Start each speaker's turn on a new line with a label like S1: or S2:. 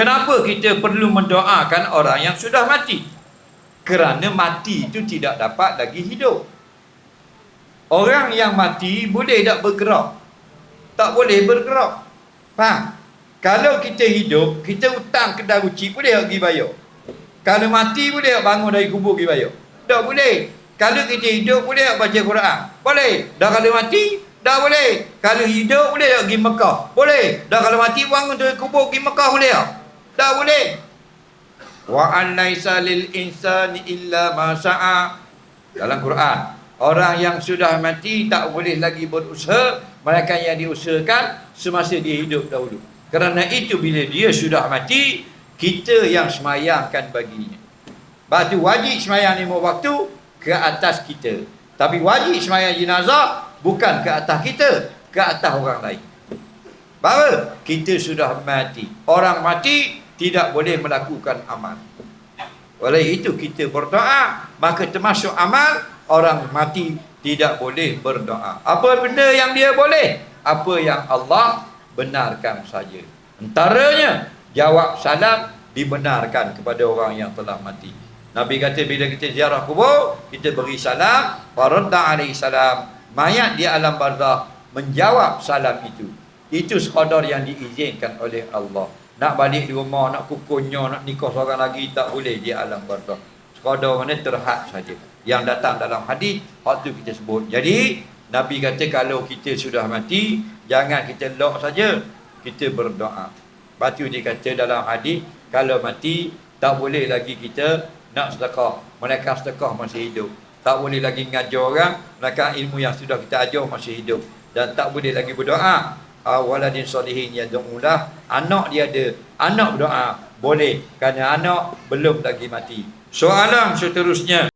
S1: Kenapa kita perlu mendoakan orang yang sudah mati? Kerana mati itu tidak dapat lagi hidup. Orang yang mati boleh tak bergerak? Tak boleh bergerak. Faham? Kalau kita hidup, kita hutang kedai ruci, boleh pergi bayar? Kalau mati, boleh bangun dari kubur pergi bayar? Tak boleh. Kalau kita hidup, boleh baca Quran? Boleh. Dah kalau mati, dah boleh. Kalau hidup, boleh pergi Mekah? Boleh. Dah kalau mati, bangun dari kubur pergi Mekah, boleh tak? Tak boleh. Wa an laisa lil insani illa ma sa'a. Dalam Quran, orang yang sudah mati tak boleh lagi berusaha melainkan yang diusahakan semasa dia hidup dahulu. Kerana itu bila dia sudah mati, kita yang semayangkan baginya. Batu wajib semayang lima waktu ke atas kita. Tapi wajib semayang jenazah bukan ke atas kita, ke atas orang lain. Bahawa kita sudah mati. Orang mati tidak boleh melakukan amal. Oleh itu kita berdoa, maka termasuk amal orang mati tidak boleh berdoa. Apa benda yang dia boleh? Apa yang Allah benarkan saja. Antaranya jawab salam dibenarkan kepada orang yang telah mati. Nabi kata bila kita ziarah kubur, kita beri salam, faradda alaihi salam, mayat di alam barzah menjawab salam itu. Itu sekadar yang diizinkan oleh Allah. Nak balik di rumah, nak kukunya, nak nikah seorang lagi tak boleh di alam barzah. Sekadar mana terhad saja. Yang datang dalam hadis, waktu kita sebut. Jadi, Nabi kata kalau kita sudah mati, jangan kita lock saja, kita berdoa. Batu dia kata dalam hadis, kalau mati, tak boleh lagi kita nak sedekah. Mereka sedekah masih hidup. Tak boleh lagi ngajar orang, mereka ilmu yang sudah kita ajar masih hidup. Dan tak boleh lagi berdoa. Awaladin solihin ya da'ulah. Anak dia ada. Anak berdoa. Boleh. Kerana anak belum lagi mati. Soalan seterusnya.